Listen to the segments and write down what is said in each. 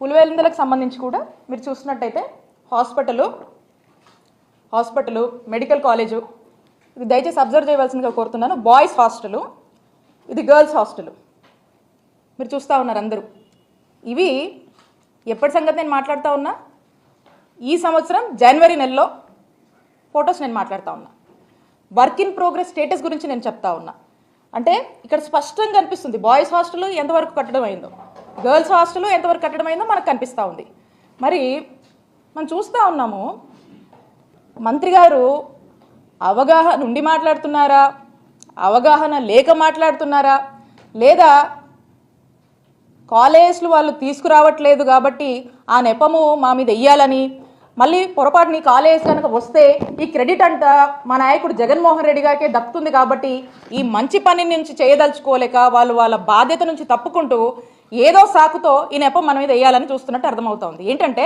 పులివెందులకు సంబంధించి కూడా మీరు చూసినట్టయితే హాస్పిటల్ హాస్పిటల్ మెడికల్ కాలేజు ఇది దయచేసి అబ్జర్వ్ చేయవలసిందిగా కోరుతున్నాను. బాయ్స్ హాస్టలు ఇది గర్ల్స్ హాస్టల్. మీరు చూస్తూ ఉన్నారు అందరూ. ఇవి ఎప్పటి సంగతి నేను మాట్లాడుతూ ఉన్నా? ఈ సంవత్సరం జనవరి నెలలో ఫొటోస్ నేను మాట్లాడుతూ ఉన్నా. వర్క్ ఇన్ ప్రోగ్రెస్ స్టేటస్ గురించి నేను చెప్తా ఉన్నా. అంటే ఇక్కడ స్పష్టంగా కనిపిస్తుంది బాయ్స్ హాస్టల్ ఎంతవరకు కట్టడం అయిందో. గర్ల్స్ హాస్టల్ ఎంతవరకు కట్టడం అయిందో మనకు కనిపిస్తూ ఉంది. మరి మనం చూస్తూ ఉన్నాము మంత్రి గారు అవగాహన ఉండి మాట్లాడుతున్నారా? అవగాహన లేక మాట్లాడుతున్నారా? లేదా కాలేజ్లు వాళ్ళు తీసుకురావట్లేదు కాబట్టి ఆ నెపము మా మీద వెయ్యాలని మళ్ళీ పొరపాటుని కాలేజ్ కనుక వస్తే ఈ క్రెడిట్ అంట మా నాయకుడు జగన్మోహన్ రెడ్డి గారికే దక్కుతుంది కాబట్టి ఈ మంచి పని నుంచి చేయదలుచుకోలేక వాళ్ళు వాళ్ళ బాధ్యత నుంచి తప్పుకుంటూ ఏదో సాకుతో ఈ నెపం మన మీద వేయాలని చూస్తున్నట్టు అర్థమవుతోంది. ఏంటంటే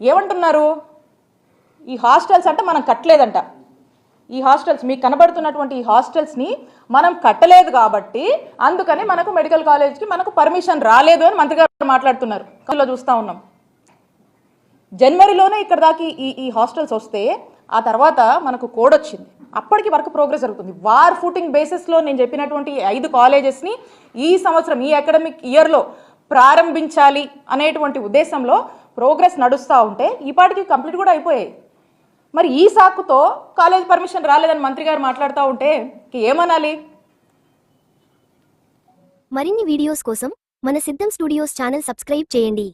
ఏమంటున్నారు? ఈ హాస్టల్స్ అంటే మనం కట్టలేదంట. ఈ హాస్టల్స్ మీకు కనబడుతున్నటువంటి ఈ హాస్టల్స్ని మనం కట్టలేదు కాబట్టి అందుకని మనకు మెడికల్ కాలేజ్కి మనకు పర్మిషన్ రాలేదు అని మంత్రి గారు మాట్లాడుతున్నారు. కళ్ళు చూస్తూ ఉన్నాం. జనవరిలోనే ఇక్కడ దాకా ఈ ఈ హాస్టల్స్ వస్తే ఆ తర్వాత మనకు కోడ్ వచ్చింది. అప్పటికి వర్క్ ప్రోగ్రెస్ జరుగుతుంది. వార్ ఫుటింగ్ బేసిస్లో నేను చెప్పినటువంటి ఐదు కాలేజెస్ని ఈ సంవత్సరం ఈ అకాడమిక్ ఇయర్లో ప్రారంభించాలి అనేటువంటి ఉద్దేశంలో ప్రోగ్రెస్ నడుస్తూ ఉంటే ఈ కంప్లీట్ కూడా అయిపోయాయి. మరి ఈ సాకుతో కాలేజ్ పర్మిషన్ రాలేదని మంత్రి గారు మాట్లాడుతూ ఉంటే ఏమనాలి మరిన్ని వీడియోస్ కోసం మన సిద్ధం స్టూడియోస్ ఛానల్ సబ్స్క్రైబ్ చేయండి.